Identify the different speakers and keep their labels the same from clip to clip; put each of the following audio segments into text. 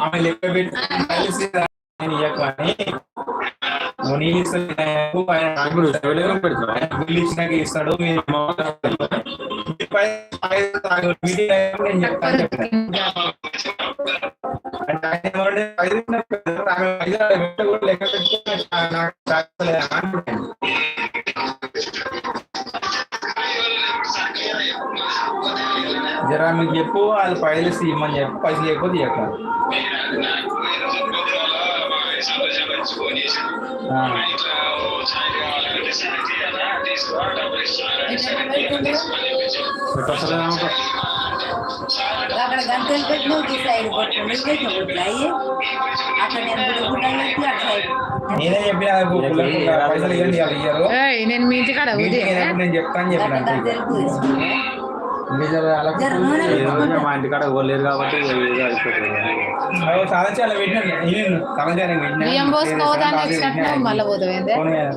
Speaker 1: ఆమె లెక్క పెట్టి కలిసి ఆయన ఇవ్వకని ముని ఇస్తాడు ఆయన
Speaker 2: ఇప్పుడు ఎవరైనా పెడతారా
Speaker 1: బిల్లు ఇచ్చినాక ఇస్తాడు మీరు పై- పై జరా మీకు చెప్పు వాళ్ళు పైసలు ఇవ్వమని చెప్పు పైసలు లేకపోతే
Speaker 3: అక్కడ గంటలు పెట్టిన సైడ్ అక్కడ నేను
Speaker 1: చెప్పిన పుల్ల- పైసలు ఇవ్వండి
Speaker 4: నేను మీ ఇంటికాడ
Speaker 1: నేను చెప్తాను చెప్పిన.
Speaker 2: మా ఇంటికాడ ఇవ్వలేరు కాబట్టి ఏదో అయిపోతుంది
Speaker 1: అవి సాధించి అలా పెట్టినా నేను సాధించాను పెట్టినా
Speaker 4: బియ్యం పోసుకోవడానికి వచ్చినట్టు మళ్ళీ పోతావు ఏందే
Speaker 1: ఫోన్ మీద.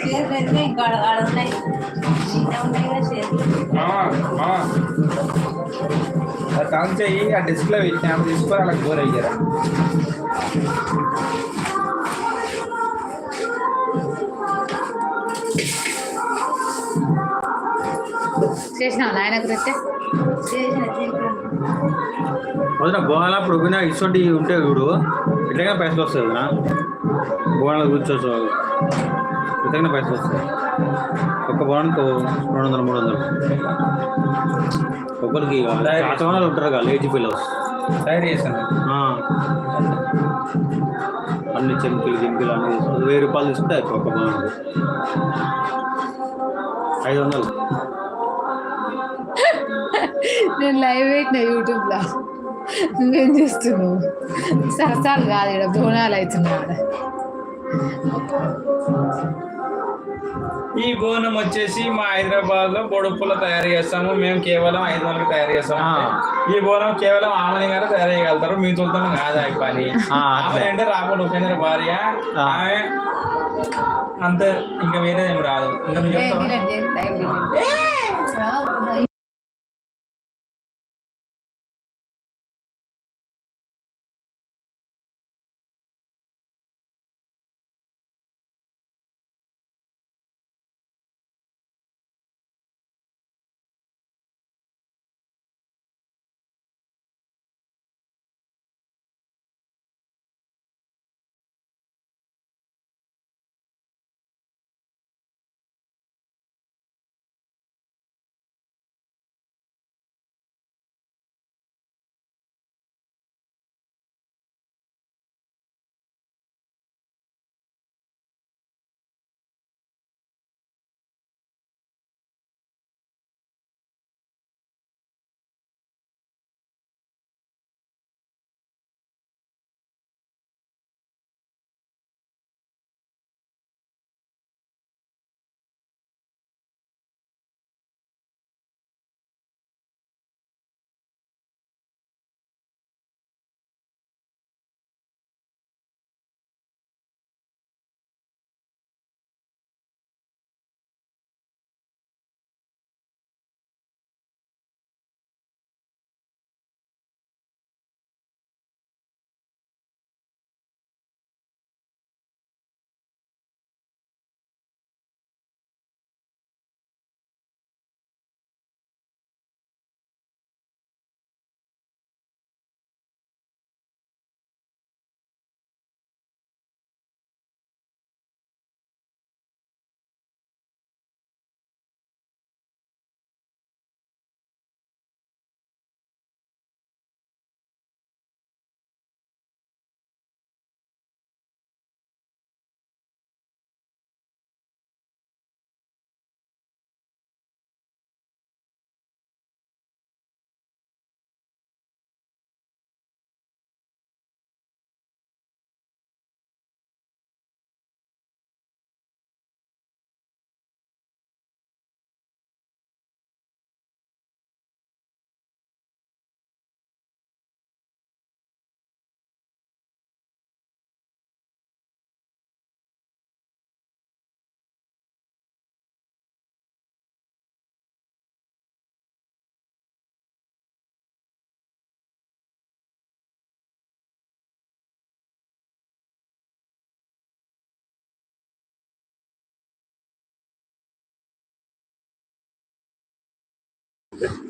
Speaker 3: చేతులు అయితే ఇంకా ఆడ ఆడ ఉన్నాయి ఇంకా ఉన్నాయి కదా చేతులు
Speaker 1: మామ, మామ. అది సాధన చెయ్యి ఆ డిస్క్ లో పెట్టినా తీసుకొని అలా గోర్ అయ్యారా
Speaker 4: చేసినావు నాయన గురించి?
Speaker 2: వదిన పోయినా ఇటువంటి ఉంటే చూడు ఎట్లయినా పైసలు వస్తాయి వదిన. బోనాలు కూర్చోవచ్చు ఎట్లయినా పైసలు వస్తాయి. ఒక్క బోనానికి రెండు వందలు మూడు వందలు ఒకరికి ఆటోనాలు ఉంటారు కదా లేజీ పిల్లలు.
Speaker 1: తయారు చేశాను
Speaker 2: అన్ని చెంకిలు గింకిలు అన్ని వెయ్యి రూపాయలు తీసుకుంటే ఒక్క బోనానికి. ఐదు వందలు
Speaker 4: నేను లైవ్ పెట్టిన యూట్యూబ్లో నువ్వేం చేస్తున్నావు? సరసాలు కాదు ఇక్కడ బోనాలు అవుతున్నాడు
Speaker 1: ఈ బోనం వచ్చేసి మా హైదరాబాద్లో బొడుపుల తయారు చేస్తాము. మేము కేవలం ఐదు వందలకు తయారు చేస్తాము. ఈ బోనం కేవలం ఆమె గారు తయారు చేయగలుగుతారు. మీ తొలతో కాదు ఈ పని. ఆమె. అంటే రాబోడు ఉపేంద్ర భార్య. ఆమె అంతే ఇంకా వేరే ఏం రాదు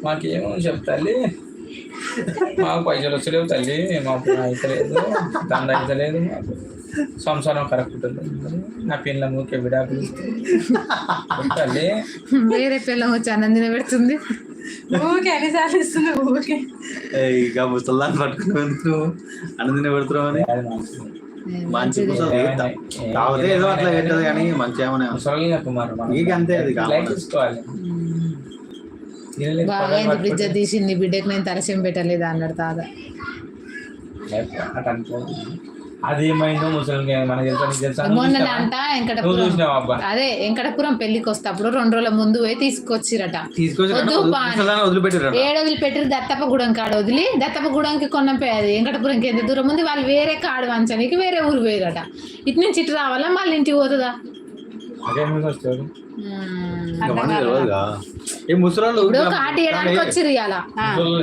Speaker 1: మాకేమో చెప్తాలి మాకు పైసలు వచ్చలేవు తల్లి. మాకు అయితలేదు. దండ అయితలేదు మాకు. సంసారం కరెక్ట్ నా పిల్ల ఊకే విడాకులు. తల్లి.
Speaker 4: వేరే పిల్లం వచ్చి అన్నం పెడుతుంది
Speaker 3: ఇస్తున్నావు
Speaker 2: ఇక పట్టుకుని అని.
Speaker 1: అది మంచిది.
Speaker 2: మంచి. కాకపోతే ఏదో అట్లా పెట్టదు కానీ మంచి ఏమన్నా
Speaker 1: ముసలిగా కుమార్ మనం.
Speaker 2: నీకు అంతే అది
Speaker 1: తీసుకోవాలి
Speaker 4: బాగా అయింది బ్రిడ్జ్
Speaker 1: పట్టుకుంటే.
Speaker 4: తీసింది బిడ్డకి నేను తలసేం పెట్టలేదు అన్నాడు తాత.
Speaker 1: అది ముసలి
Speaker 4: వెంకటపురం. అదే పెళ్ళికి వస్తేప్పుడు రెండు రోజుల ముందు పోయి తీసుకొచ్చిరట.
Speaker 2: వదిలిపెట్టారు
Speaker 4: ఏడు వదిలి పెట్టిరు దత్తప్పగూడెం కాడ వదిలి. దత్తప్పగూడెంకి కొన్నం అది వెంకటపురంకి ఎంత దూరం ఉంది? వాళ్ళు వేరే కాడు వంచడానికి వేరే ఊరు పోయిరట. ఇటు నుంచి ఇటు రావాలా? మళ్ళీ ఇంటికి పోతుందా? ఇప్పుడు కాటి వేయడానికి వచ్చిరు ఇవాళ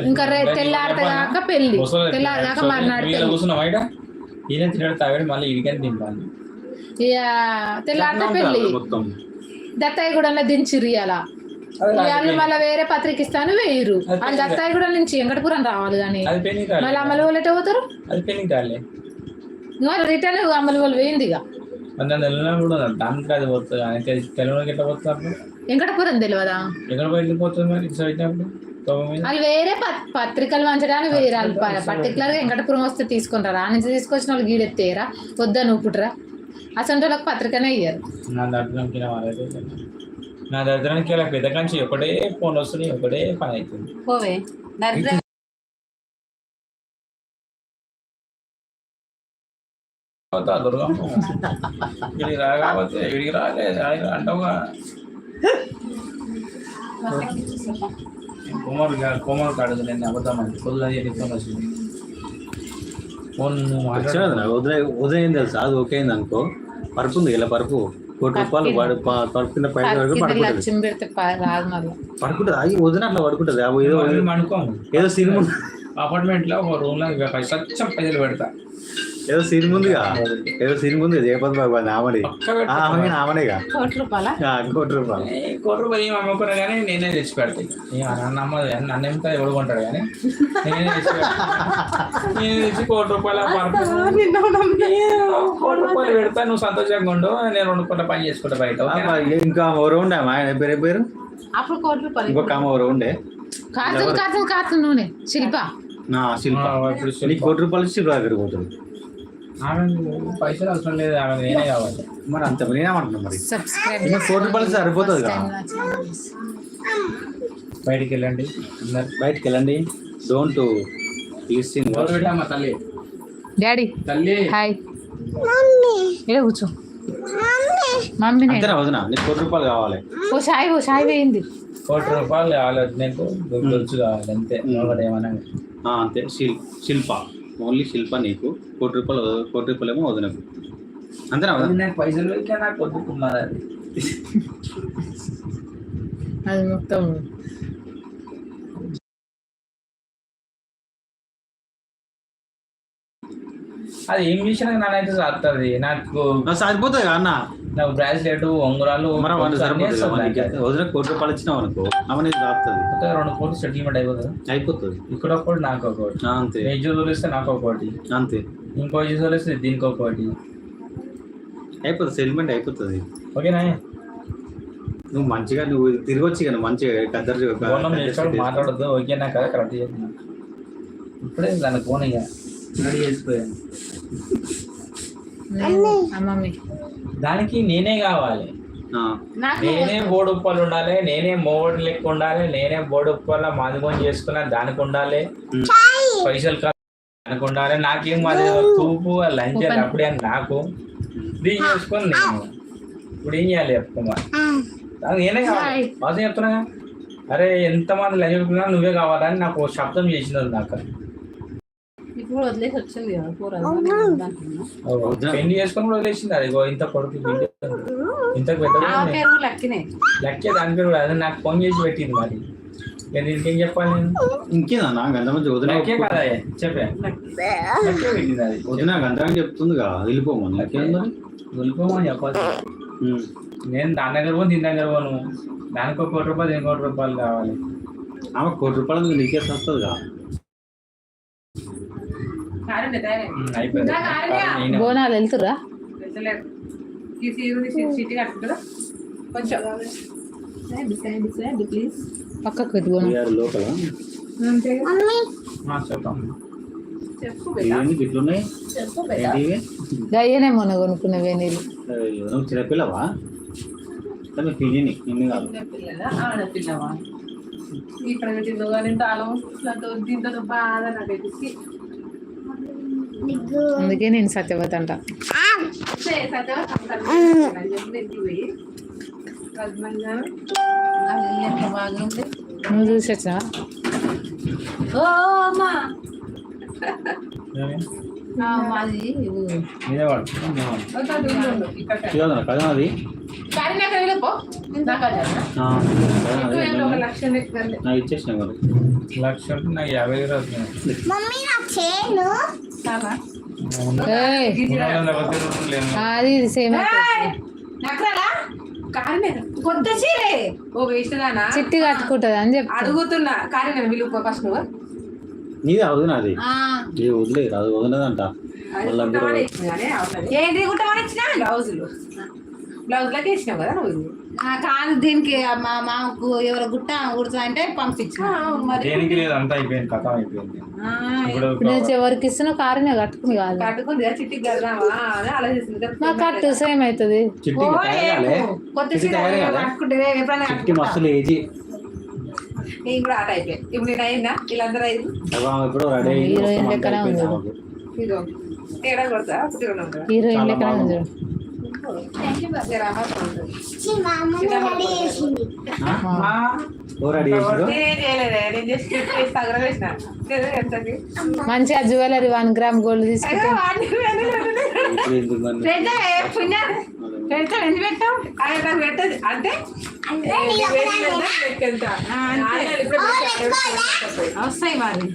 Speaker 4: ఇంకా రే- తెల్లారిదాకా పెళ్ళి తెల్లారిదాకా మర్నాడు
Speaker 1: ఈయన తినడు తాగాడు మళ్ళీ ఇడికని తింటాను.
Speaker 4: ఇక తెల్లారితే
Speaker 2: పెళ్ళి
Speaker 4: దత్తాయిగూడెంలో దించిరు ఇవాళ వాళ్ళు మళ్ళీ వేరే పత్రిక ఇస్తాను వేయరు వాళ్ళు దత్తాయిగూడెం నుంచి వెంకటపురం రావాలి కానీ మళ్ళీ అమలు వాళ్ళు ఎటు పోతారు? రిటర్న్ అమలు వాళ్ళు వేయింది ఇక
Speaker 1: మన నెలలో కూడా దానికి అది పోతుంది. కానీ తెలు- తెలుగులోకి ఎట్లా పోతుంది అప్పుడు?
Speaker 4: వెంకటపురం తెలియదా
Speaker 1: ఎక్కడ పోయి పోతుంది మరి? ఇటు సైడ్ అప్పుడు తోవ మీద?
Speaker 4: వాళ్ళు వేరే ప- పత్రికలు వంచడానికి వేరే పర్టికులర్గా వెంకటపురం వస్తే తీసుకుంటారా? ఆ నుంచి తీసుకొచ్చిన వాళ్ళు గీడెత్తేరా వద్దని ఊపుట్రా అసలు వాళ్ళకి పత్రికనే ఇయ్యారు.
Speaker 1: నా దరిద్రానికి నా ఇలా పెద్ద కంచి ఒకటే ఫోన్ వస్తుంది ఒకటే పని అవుతుంది
Speaker 3: పోవే.
Speaker 1: పోతా దుర్గమ్మ ఇడికి రాకపోతే ఇడికి రాలే రాలే అంటావుగా. కుమార్ కుమార్ కాడదు నేను అబద్ధం అంటే. వచ్చింది. ఫోన్
Speaker 2: ఉదయం తెలుసా. అది ఓకే అయింది అనుకో. పరుపు ఉంది ఇలా పరుపు. కోటి రూపాయలు వాడు పరుపు కింద పైన వరకు పడుకుంటుంది. పడుకుంటుంది. అయ్యి వదిన అట్లా పడుకుంటుంది. ఏదో సినిమా
Speaker 1: అపార్ట్మెంట్లో ఒక రూమ్లో సత్యం పైసలు పెడతా.
Speaker 2: ఏదో సినిమా ఉందిగా ఏదో సినిమా ఉంది జయపతి బాబు అది
Speaker 1: పెడతా.
Speaker 2: ఆమె ఆమడేగా
Speaker 3: కోటి రూపాయల?
Speaker 2: ఆ, కోటి రూపాయలు.
Speaker 1: ఏ, కొర్రు పోయి అమ్ముకున్నా కానీ నేనే తెచ్చి పెడతా. ఇక. ఇక నన్ను అమ్మ నన్ను ఎంత ఎవడు కొంటాడు కానీ నేనే తెచ్చి పెడతా. నేను తెచ్చి కోటి రూపాయల కోటి రూపాయలు పెడతా నువ్వు సంతోషంగా ఉండు నేను రెండు పూట పని చేసుకుంటా బయట
Speaker 2: ఇంకా ఎవరు ఉండే అమ్మా ఆయన పేరు పేరు?
Speaker 3: అప్పుడు కోటి రూపాయలు.
Speaker 2: ఇంకొక ఆమె ఎవరు ఉండే
Speaker 4: కాతులు కాతులు కాతులు నూనె. శిల్ప.
Speaker 2: నా శిల్ప. నీకు కోటి రూపాయలు శిల్ప దగ్గర పోతుంది.
Speaker 1: పైసలు అవసరం లేదు ఆమె నేనే కావాలి.
Speaker 2: మరి అంత నేనేమంటున్నా మరి?
Speaker 4: సబ్స్క్రైబ్
Speaker 2: ఇంకా కోటి రూపాయలు సరిపోతుంది కదా?
Speaker 1: బయటికి వెళ్ళండి అందరు.
Speaker 2: బయటికి వెళ్ళండి డోంట్ లిస్టింగ్
Speaker 1: పెట్టామా తల్లి?
Speaker 4: డాడీ
Speaker 1: తల్లి.
Speaker 4: హాయ్ ఇలా కూర్చో. మమ్మీ. నేను
Speaker 2: అంతేనా వదిన? నీకు కోటి రూపాయలు కావాలి.
Speaker 4: ఓ షాయి ఓ షాయి వేయింది.
Speaker 1: కోటి రూపాయలు కావాలి నీకు గొలుసు కావాలి అంతే. ఒకటి ఏమన్నా
Speaker 2: ఆ, అంతే. శిల్ శిల్ప. ఓన్లీ శిల్ప నీకు. కోటి రూపాయలు కోటి రూపాయలు ఏమో వదినకు అంతేనా
Speaker 1: నాకు పైసలు ఇట్లా నాకు వద్దుకున్నది అది
Speaker 4: అది మొత్తం.
Speaker 1: అది ఏం చేసినా నానైతే సాగుతుంది నాకు
Speaker 2: సరిపోతుంది అన్న.
Speaker 1: నాకు బ్రాస్లెట్ ఉంగరాలు.
Speaker 2: వదిన కోటి రూపాయలు ఇచ్చినావు అనుకో రాస్తుంది
Speaker 1: కొత్తగా రెండు కోట్లు సెటిల్మెంట్ అయిపోతుంది.
Speaker 2: అయిపోతుంది.
Speaker 1: ఇక్కడ ఒకటి నాకు ఒకటి
Speaker 2: అంతే.
Speaker 1: వెజ్ తోలిస్తే నాకు ఒకటి
Speaker 2: అంతే.
Speaker 1: ఇంకో వెజ్ తోలిస్తే దీనికి ఒకటి
Speaker 2: అయిపోతుంది సెటిల్మెంట్ అయిపోతుంది.
Speaker 1: ఓకేనా?
Speaker 2: నువ్వు మంచిగా నువ్వు తిరిగి వచ్చి కానీ మంచిగా కద్దరు
Speaker 1: మాట్లాడద్దు ఓకేనా? కదా కరెక్ట్ చెప్తున్నా ఇప్పుడే దాని ఫోన్ ఇక. రెడీ చేసిపోయాను. దానికి నేనే కావాలి. నేనే బోడుప్పలు ఉండాలి నేనే మోడు లెక్క ఉండాలి నేనే బోడుప్పల మాదిగోని చేసుకున్నా దానికి ఉండాలి. పైసలు కాదు దానికి ఉండాలి. నాకేం అది తూపు లంచ్. అప్పుడే అని నాకు. దీన్ని చేసుకొని నేను ఇప్పుడు ఏం చేయాలి చెప్పుకోమా దానికి నేనే కావాలి. వాసన చెప్తున్నా అరే ఎంతమంది లంచ్ పెట్టుకున్నా నువ్వే కావాలని నాకు శబ్దం చేసినది నాకు.
Speaker 3: ఇప్పుడు వదిలేసి వచ్చింది కదా కూర
Speaker 1: పెళ్ళి చేసుకొని కూడా వదిలేసింది అది ఇగో ఇంత కొడుకు. ఇంత
Speaker 3: లక్కినే.
Speaker 1: లక్కే దాని పేరు కూడా అదే నాకు ఫోన్ చేసి పెట్టింది మరి. ఇక చెప్పాలి నేను?
Speaker 2: ఇంకేనా? నాకు అంత మంచి వదిన
Speaker 1: లక్కే కదా చెప్పే. లక్కే. పెట్టింది అది.
Speaker 2: వదిన గంటగా చెప్తుందిగా. వెళ్ళిపోమని. లెక్కేం మరి?
Speaker 1: వెళ్ళిపోమని చెప్పాలి. నేను దాని దగ్గర పోను దీని దగ్గర పోను. దానికి ఒక కోటి రూపాయలు దీనికి కోటి రూపాయలు కావాలి.
Speaker 2: ఆమె కోటి రూపాయలు నీకేసి వస్తుంది కదా
Speaker 5: కారండి తయారైంది
Speaker 1: ఉమ్, అయిపోయింది
Speaker 5: ఇంకా కారణ్య.
Speaker 1: నేనే-
Speaker 4: బోనాలు వెళ్తురా పక్కకు బోనం? గయ్యనే మొన్న కొనుక్కున్నవే నీళ్ళు
Speaker 2: చిన్నపిల్లవా పిల్లిని నిన్ను కాదు.
Speaker 5: ఆడపిల్లవా? ఇక్కడ పెట్టిందో కానీ నాతో దీంతో బాధ నాకైతే. ఛీ.
Speaker 4: అందుకే నేను సత్యవతి అంట నువ్వు చూసి వచ్చినా
Speaker 5: ఓ అమ్మా.
Speaker 1: ఏమి?
Speaker 5: ఆ, మాది లక్ష
Speaker 2: నాకు
Speaker 1: యాభై.
Speaker 4: అది సేమ్
Speaker 5: కొత్త చీరే. ఓ వేస్ట్ దానా
Speaker 4: చిట్టి కట్టుకుంటది అని చెప్తా.
Speaker 5: అడుగుతున్నా. కానీ నేను విలువ ఫస్ట్ నువ్వు.
Speaker 2: నీది వదిన అది ఏ వదిలేదు అది వదిలేదంట.
Speaker 5: ఏంటి కుట్టమని ఇచ్చిన? బ్లౌజులు. బ్లౌజులకి ఇచ్చినావు కదా నువ్వు
Speaker 3: కాదు దీనికి మా మామకు ఎవరో గుట్ట కుడుతా అంటే పంపించిన.
Speaker 5: ఆ, మరి.
Speaker 1: దేనికి లేదు అంతా అయిపోయింది కథ అయిపోయింది.
Speaker 5: ఆ,
Speaker 1: ఇప్పుడు
Speaker 4: ఎవరికి ఇస్తున్నా కారునే కట్టుకుని కాదు.
Speaker 5: కట్టుకుంది కడదామా అని ఆలోచిస్తుంది.
Speaker 4: కట్టు సేమ్ అవుతుంది.
Speaker 5: కొత్త? కట్టుకుంటే ఎప్పుడైనా
Speaker 2: చిట్టి మస్తు లేజీ.
Speaker 5: నేను కూడా ఆట ఇప్పుడు నేను అయినా వీళ్ళందరూ అయింది?
Speaker 2: ఇప్పుడు
Speaker 4: హీరోయిన్ లెక్కనే ఉంది.
Speaker 5: తేడా కొడతా
Speaker 4: హీరోయిన్ లెక్కనే ఉంది. మంచిగా జ్యువెలరీ వన్ గ్రామ్ గోల్డ్ తీసుకుంటే.
Speaker 5: అంటే.
Speaker 3: వస్తాయి మరి.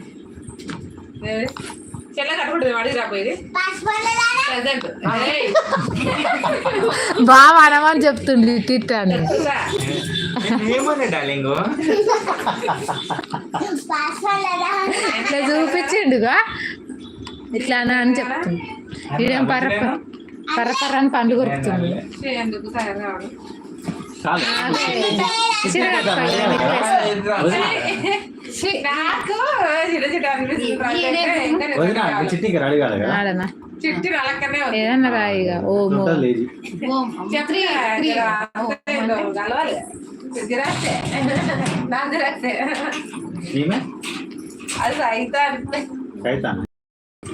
Speaker 5: చెల్ల కట్టుకుంటుంది వాడికి రాపోయేది
Speaker 4: బాగా అనమని చెప్తుండు టిట్ అని.
Speaker 1: ఏమన్నా డార్లింగ్?
Speaker 4: ఇట్లా చూపించిండుగా? ఇట్లా అని అని చెప్తుంది. ఇదేం పర్ర పర్ర పర్ర అని పండు కొరుకుతుంది.
Speaker 2: చిట్టికి రెడీ కాదు కదా
Speaker 4: ఆడనా
Speaker 5: చిట్టి నలక్కనే ఉంది
Speaker 4: ఏదన్నా రాయిగా ఓమో
Speaker 2: టోటల్ లేజీ
Speaker 5: చెప్తున్నా, జరా అంతే ఏదో కలవాలి జిరాక్సే నా జిరాక్సే
Speaker 2: ఈమె
Speaker 5: అది అయితే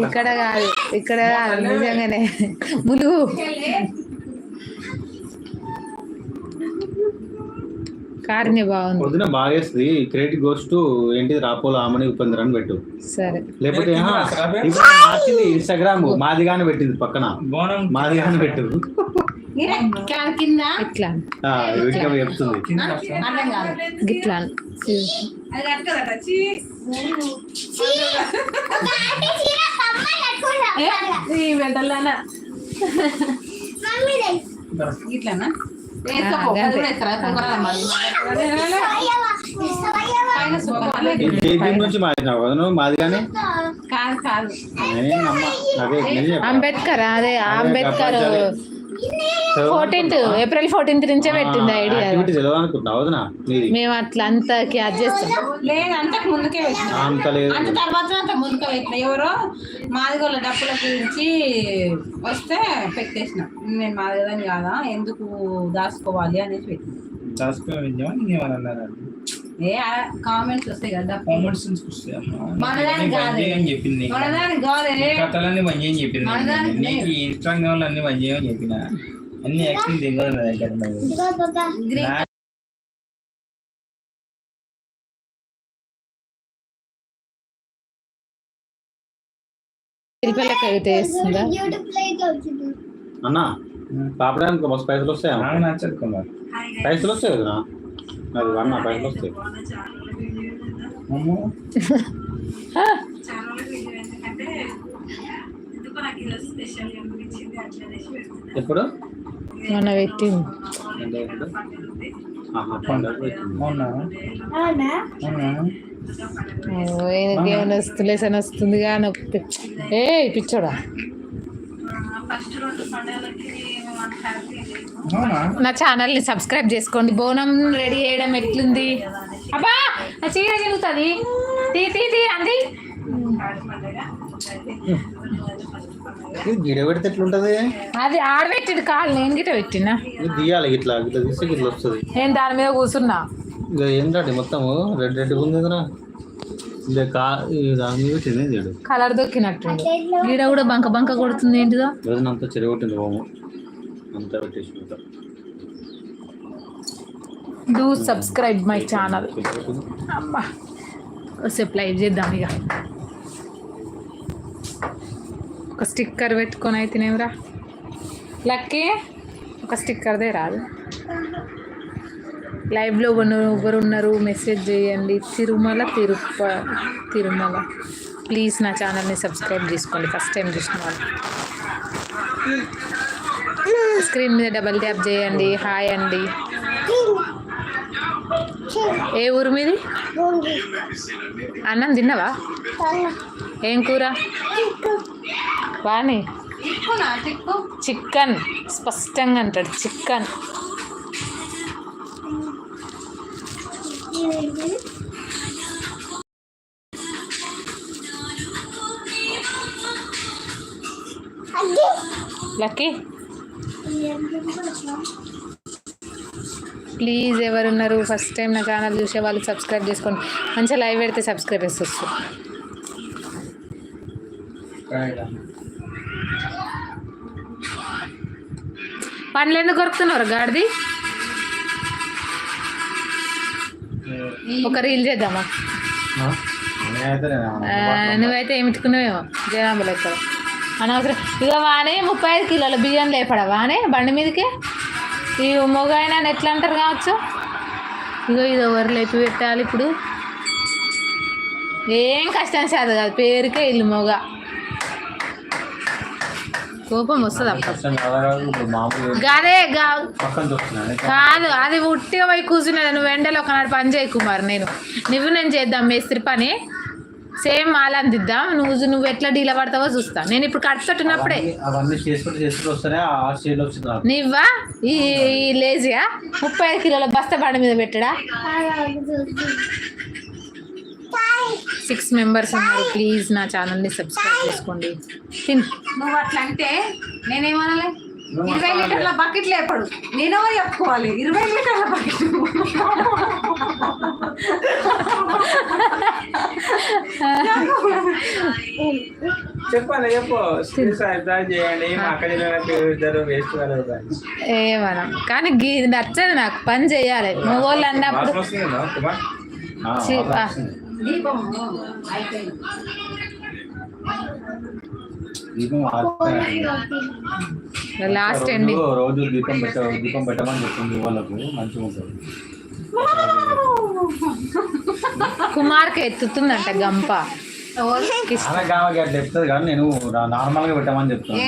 Speaker 4: ఇక్కడ కాదు ఇక్కడ కాదు నిజంగానే. ములుగు కారుని బాగుంది.
Speaker 2: పొద్దున బాగేస్తుంది. క్రెడిట్ గోస్ టు ఏంటి రాపోల ఆమని ఉపేంద్ర అని పెట్టు.
Speaker 4: సరే.
Speaker 2: లేకపోతే మార్చింది ఇన్స్టాగ్రామ్ మాదిగానే పెట్టింది పక్కన. మాదిగానే పెట్టు.
Speaker 4: ఇట్లా
Speaker 3: ఇట్లానా?
Speaker 2: చెప్పా.
Speaker 4: అంబేద్కర్? అదే అంబేద్కర్. ఫోర్టీన్త్ ఏప్రిల్ ఫోర్టీన్త్ నుంచే పెట్టింది ఐడియా
Speaker 2: యాక్టివిటీ తెలియదు అనుకుంటున్నావు వదినా? నీది
Speaker 4: మేము అట్లా అంతా క్యాచ్ చేస్తాం.
Speaker 3: లేదు అంతకు ముందుకే పెట్టిన.
Speaker 2: అంత లేదు.
Speaker 3: అంత తర్వాత అంత ముందుకే పెట్టిన. ఎవరో మాదిగోళ్ళ డప్పుల గురించి వస్తే పెట్టేసిన. నేను మాదిగదని కాదా? ఎందుకు దాచుకోవాలి అనేసి పెట్టిన.
Speaker 1: అన్నారా?
Speaker 3: ఏ కామెంట్స్ వస్తాయి కదా. మనదానికి కాదు.
Speaker 1: అని చెప్పింది నీకు.
Speaker 3: మనదానికి కాదే
Speaker 1: కథలన్నీ మంచి అని చెప్పింది నీకు.
Speaker 3: మనదానికి
Speaker 1: నీకు ఈ ఇన్స్టాగ్రామ్ అన్ని మంచి అని చెప్పిన అన్ని దిగదు నా దగ్గర
Speaker 4: అయితే వేస్తుందా
Speaker 2: అన్న పాపడానికి పైసలు వస్తాయా
Speaker 1: నాకు నచ్చదు కుమార్
Speaker 2: పైసలు వస్తాయి వదినా
Speaker 5: చాలా రోజులు ఎందుకంటే
Speaker 2: ఎప్పుడు?
Speaker 1: అవునా?
Speaker 4: ఆయనకి ఏమైనా వస్తులే సని వస్తుందిగా నొప్పి ఏ పిచ్చోడా?
Speaker 1: అవునా
Speaker 4: నా ఛానల్ని సబ్స్క్రైబ్ చేసుకోండి. బోనం రెడీ చేయడం ఎట్లుంది? అబ్బా నా చీర జరుగుతుంది తీ తీ తీ అంది.
Speaker 2: గిడ పెడితే ఎట్లుంటది?
Speaker 4: అది ఆడబెట్టిండు కాళ్ళు నేను గిట్ట పెట్టినా.
Speaker 2: ఇది తీయాలి ఇట్లా ఇట్లా ఇట్లా వస్తుంది.
Speaker 4: నేను దాని మీద కూర్చున్నా.
Speaker 2: ఇంకా ఏంటంటే మొత్తము? రెడ్ రెడ్ ఉంది కదా.
Speaker 4: కలర్ దొక్కినట్టుంది గీడ కూడా బంక బంక కొడుతుంది ఏంటిదో?
Speaker 2: చెరగొట్టింది
Speaker 4: డూ సబ్స్క్రైబ్ మై ఛానల్ అమ్మా. సేపు లైవ్ చేద్దాం ఇక. ఒక స్టిక్కర్ పెట్టుకొని అయితేనేమిరా లక్కీ ఒక స్టిక్కర్దే రాదు. లైవ్లో ఎవరు ఉన్నారు మెసేజ్ చేయండి. తిరుమల తిరుప తిరుమల. ప్లీజ్ నా ఛానల్ని సబ్స్క్రైబ్ చేసుకోండి. ఫస్ట్ టైం చూసిన వాళ్ళు. స్క్రీన్ మీద డబల్ ట్యాప్ చేయండి. హాయ్ అండి. ఏ ఊరు మీది? అన్నం తిన్నావా? ఏం కూర? వాణి.
Speaker 3: చిక్కునా చిక్కు
Speaker 4: చికెన్. స్పష్టంగా అంటాడు. చికెన్. లక్కీ. ప్లీజ్ ఎవరున్నారు? ఫస్ట్ టైం నా ఛానల్ చూసే వాళ్ళు సబ్స్క్రైబ్ చేసుకోండి. మంచిగా లైవ్ పెడితే సబ్స్క్రైబర్స్ వస్తారు పండ్లు ఎందుకు కొరుకుతున్నారు గాడిది? ఒక రీల్ చేద్దామా? నువ్వైతే ఏమిట్టుకున్నావేమో జనాభాలో ఎక్కడ అనవసరం. ఇక వానే ముప్పై ఐదు కిలోల బియ్యం లేపడా వానే బండి మీదకి? ఈ మొగ ఆయన ఎట్లా అంటారు కావచ్చు? ఇగో ఇది ఎవరు లేపి పెట్టాలి ఇప్పుడు? ఏం కష్టం చేత కాదు పేరుకే ఇల్లు మొగ. కోపం వస్తుంది?
Speaker 2: కష్టం కాదా
Speaker 4: అది ఉట్టిగా పోయి కూర్చున్నది నువ్వు ఎండలో ఒకనాడు పని చేయ కుమార్ నేను. నువ్వు నేను చేద్దాం మేస్త్రి పని. సేమ్ మాల అందిద్దాం నువ్వు నువ్వు ఎట్లా డీల పడతావో చూస్తా. నేను ఇప్పుడు కడుతున్నప్పుడే
Speaker 2: అవన్నీ- అవన్నీ చేసుకుంటూ చేసుకుంటూ వస్తేనే ఆ స్టేజ్లో వచ్చింది నాకు.
Speaker 4: నీవ్వా? ఈ ఈ లేజియా? ముప్పై ఐదు కిలోల బస్తా బండి మీద పెట్టడా? సిక్స్ మెంబర్స్ ఉన్నారు. ప్లీజ్ నా ఛానల్ని సబ్స్క్రైబ్ చేసుకోండి. తిన్.
Speaker 3: నువ్వు అట్లా అంటే నేనేమనాలి ఇరవై లీటర్ల బకెట్ లేపడు నేనెవరు చెప్పుకోవాలి? ఇరవై లీటర్ల బకెట్
Speaker 1: చెప్పాలి చెప్పు. చేయండి
Speaker 4: ఏమనం కానీ నచ్చదు నాకు పని చేయాలి. మగోళ్ళు అన్నప్పుడు. లాస్ట్ ఎండింగ్
Speaker 2: రోజు దీపం పెట్ట దీపం పెట్టమని చెప్తుంది వాళ్ళకు మంచిగా ఉంటుంది.
Speaker 4: కుమార్కి ఎత్తుతుందంట గంప.
Speaker 2: అట్లా చెప్తుంది కానీ నేను నార్మల్గా పెట్టమని చెప్తాను.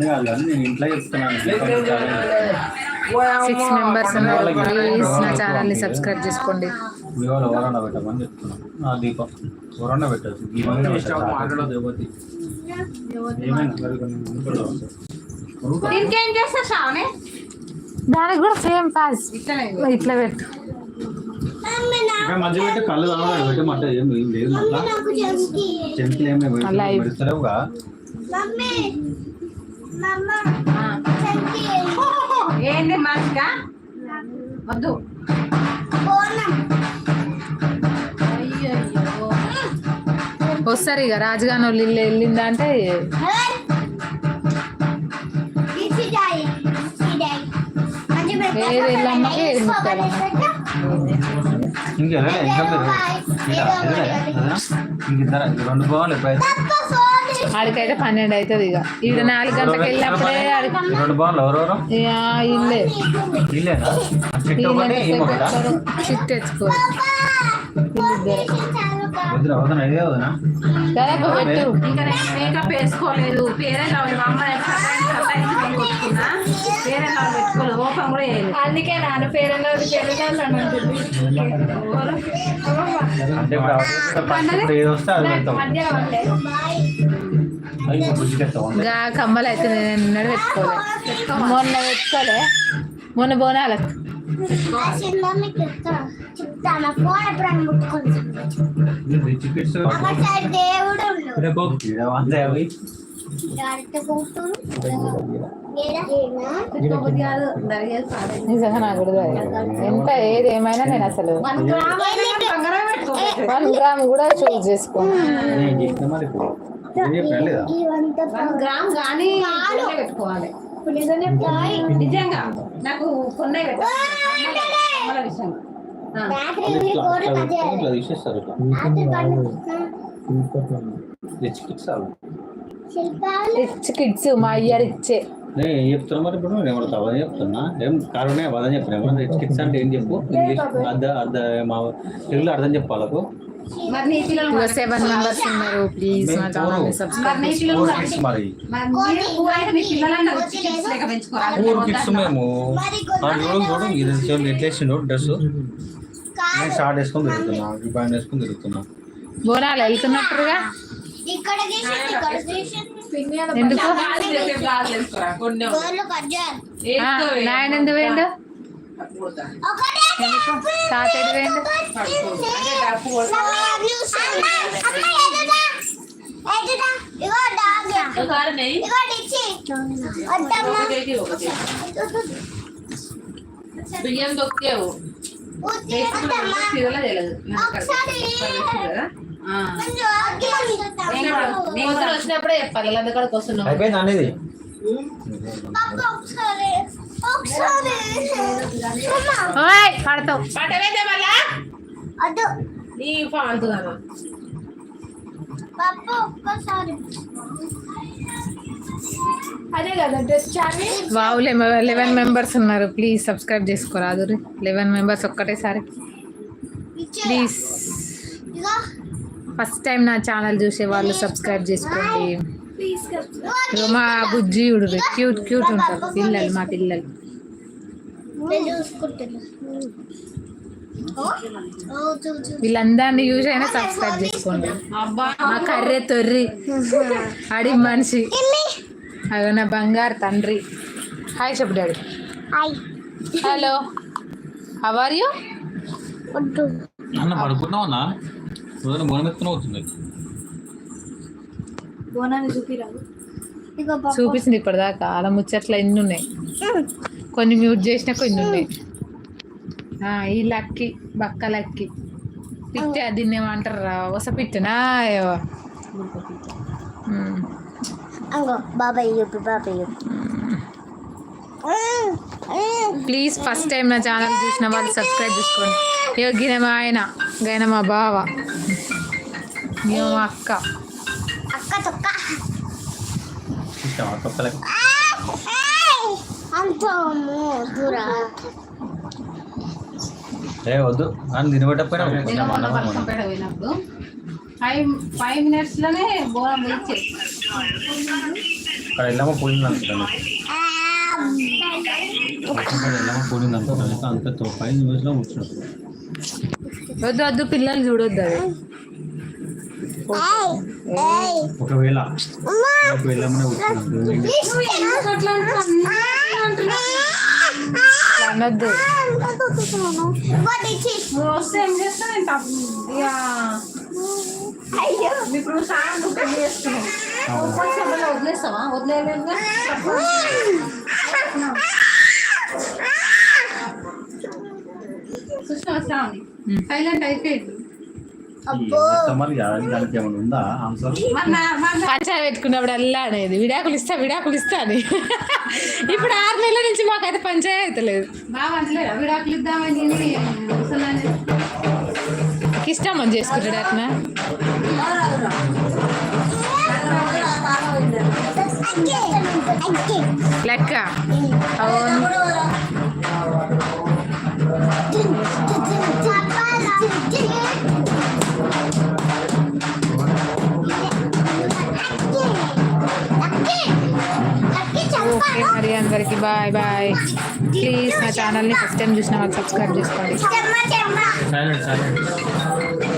Speaker 2: నేను ఇంట్లో చెప్తున్నాను.
Speaker 4: సిక్స్ మెంబర్స్ ప్లీజ్ నా ఛానల్ని సబ్స్క్రైబ్ చేసుకోండి.
Speaker 2: మీ వాళ్ళు ఎవరన్నా పెట్టమని చెప్తున్నాను. ఆ దీపం. ఎవరన్నా పెట్టచ్చు
Speaker 3: ఏం చేస్తా శ్రావణి?
Speaker 4: దానికి కూడా సేమ్ పాస్
Speaker 3: ఇట్లనే.
Speaker 4: ఇట్లా పెట్టు.
Speaker 2: ఇంకా మధ్య పెట్టి కళ్ళు కనబడాలి పెట్టమంటే ఏం ఏం లేదు అట్లా చెంచులు ఏమి
Speaker 4: అలా ఇవ్వు.
Speaker 2: పెడతారుగా
Speaker 3: ఏంటి మంచిగా వద్దు.
Speaker 4: వస్తారు ఇక రాజుగాని వాళ్ళు ఇల్లు వెళ్ళిందా అంటే ఏది వెళ్ళమ్మకి ఏది ముట్టాలమ్మ
Speaker 2: ఇంకా ఇంకా ఇంక ఇద్దరా రెండు బాగుంది ప్రైస్
Speaker 4: ఆడికైతే పన్నెండు అవుతుంది ఇక ఈడ నాలుగు గంటలకు వెళ్ళినప్పుడే ఆడికి
Speaker 2: ఈ రెండు బాల్ ఎవరెవరు
Speaker 4: ఇక ఇల్లే
Speaker 2: వీళ్ళేనా చిట్టు ఒకటి ఈమె ఒకటా
Speaker 4: చిట్ తెచ్చుకోరు
Speaker 3: మేకప్ వేసుకోలేదు. పేరే కావాలి మా అమ్మ కొట్టుకున్నా? పేరే కావాలి పెట్టుకోలేదు. ఓపెన్ కూడా చేయలేదు.
Speaker 5: అందుకే నాన్న
Speaker 2: బుజ్జికెత్తాం
Speaker 4: ఇంకా కమ్మలు అయితే నేను నిన్నడు పెట్టుకోలే. మొన్న పెట్టుకోలే. మొన్న బోనాలకు
Speaker 6: చెప్తాను ఫోన్ ముట్టుకుంటాను
Speaker 4: నిజంగా నాకు కూడా. ఎంత ఏది ఏమైనా నేను అసలు వన్ గ్రామ్ కూడా చూస్ చేసుకోను
Speaker 3: గ్రామ్ కానీ కొన్నే పెట్టుకోవాలి.
Speaker 6: నిజంగా
Speaker 3: నాకు కొన్నే పెట్టుకోవాలి కమ్మల విషయంగా ఆ.
Speaker 6: బ్యాటరీ
Speaker 2: ఇట్లా తీసేస్తారు రిచ్ కిడ్స్
Speaker 4: రిచ్ మా అయ్యారు ఇచ్చే.
Speaker 2: నేను ఏం చెప్తున్నా మరి ఇప్పుడు? నేను ఏమన్నా తవని చెప్తున్నా. ఏం కారణమే వదని చెప్పిన ఏమన్నా రిచ్ కిడ్స్ అంటే ఏం చెప్పు? ఇంగ్లీష్ అర్థ అర్థ మా తెలుగులో అర్థం చెప్పు వాళ్ళకు
Speaker 3: మరి నీ పిల్లలు
Speaker 4: ఇక సెవెన్ మెంబర్స్ ఉన్నారు. ప్లీజ్ మా ఛానల్
Speaker 3: మరి
Speaker 4: సబ్స్క్రైబ్
Speaker 3: నీ పిల్లలు
Speaker 2: ఫోర్
Speaker 3: మరి.
Speaker 2: కిడ్స్ మేము. చూడు చూడు ఇది డ్రెస్ నేను షార్ట్ వేసుకొని తిరుగుతున్నా బ్యాండ్ వేసుకొని తిరుగుతున్నా.
Speaker 4: బోనాలు వెళ్తున్నట్టుగా నాయన ఎందుకు వేయండు వేయండు
Speaker 3: బియ్యం దొక్కేవు చీరలో తెలియదు నేను వచ్చినప్పుడే చెప్పాలి అందుకడికి వస్తున్నావు?
Speaker 2: అయిపోయింది అనేది?
Speaker 4: పడతావు.
Speaker 3: పట్టవేదే మళ్ళా? నీ
Speaker 6: పప్పు ఒక్కసారి.
Speaker 5: అదే కదా డ్రెస్
Speaker 4: వావ్ లెవెన్ మెంబర్స్ ఉన్నారు. ప్లీజ్ సబ్స్క్రైబ్ చేసుకోరాదు లెవెన్ మెంబర్స్ ఒక్కటేసారి. ప్లీజ్. ఫస్ట్ టైం నా ఛానల్ చూసే వాళ్ళు సబ్స్క్రైబ్ చేసుకోండి. మా బుజ్జి క్యూట్ క్యూట్ ఉంటారు. పిల్లలు మా పిల్లలు.
Speaker 6: నేను చూసుకుంటున్నా. ఓ ఓ చూ చూ.
Speaker 4: వీళ్ళందరినీ చూసి అయినా సబ్స్క్రైబ్ చేసుకోండి.
Speaker 3: అబ్బా.
Speaker 4: మా కర్రె తొర్రి. అడి మనిషి. అదో నా బంగారు తండ్రి. హాయ్ చెప్పు daddy.
Speaker 6: Hi
Speaker 4: hello how are you
Speaker 6: వద్దు.
Speaker 2: అన్న పడుకున్నావు అన్న ఉదయం అవుతుంది
Speaker 5: బోనాన్ని
Speaker 4: చూపించింది ఇప్పటిదాకా. అలా ముచ్చట్లు ఎన్ని ఉన్నాయి? కొన్ని మ్యూట్ చేసినా కొన్ని ఉన్నాయి. ఆ, ఈ లక్కి బక్క లక్కి. పిట్ట దీన్ని ఏమంటారు రా. వస పిట్టనా.
Speaker 6: అంగో బాబాయ్ చెప్పు
Speaker 4: ప్లీజ్ ఫస్ట్ టైం నా ఛానల్ చూసిన వాళ్ళు సబ్స్క్రైబ్ చేసుకోండి. ఇగో గిన మా ఆయన గైన మా బావ. మా అక్క.
Speaker 6: అక్క తొక్క.
Speaker 2: వద్దు. అని తినబెట్టకపోయినా
Speaker 3: ఫైవ్ ఫైవ్ మినిట్స్లోనే ఇచ్చేసి
Speaker 2: అక్కడ వెళ్ళామో పోయింది అనుకుంటాను వెళ్ళామో పోయింది అనుకుంటాను అంత తో- పైన నిమిషంలో కూర్చున్నాను
Speaker 4: వద్దు వద్దు పిల్లలు చూడొద్దు అది.
Speaker 2: ఒకవేళ
Speaker 4: అనొద్దు.
Speaker 3: వస్తే ఏం చేస్తా
Speaker 6: అయ్యో.
Speaker 3: ఇప్పుడు సాయం వదిలేస్తావా వదిలేయలేదుగా శ్రావణి సైలెంట్ అయిపోయింది
Speaker 4: పెట్టుకున్నప్పుడు అల్లా అనేది. విడాకులు ఇస్తా విడాకులు ఇస్తా అని. ఇప్పుడు ఆరు నెలల నుంచి మాకైతే పంచాయతీ అవుతలేదు
Speaker 3: బాగా అంటలేదా విడాకులు ఇద్దామని నేను వస్తున్నాను
Speaker 4: ఇష్టం అని చేసుకుంటాడు అట్నా?
Speaker 6: లెక్క. అవును. ఓకే మరి అందరికి బాయ్ బాయ్. ప్లీజ్ నా ఛానల్ని ఫస్ట్ టైం చూసిన వాళ్ళు సబ్స్క్రైబ్ చేసుకోండి.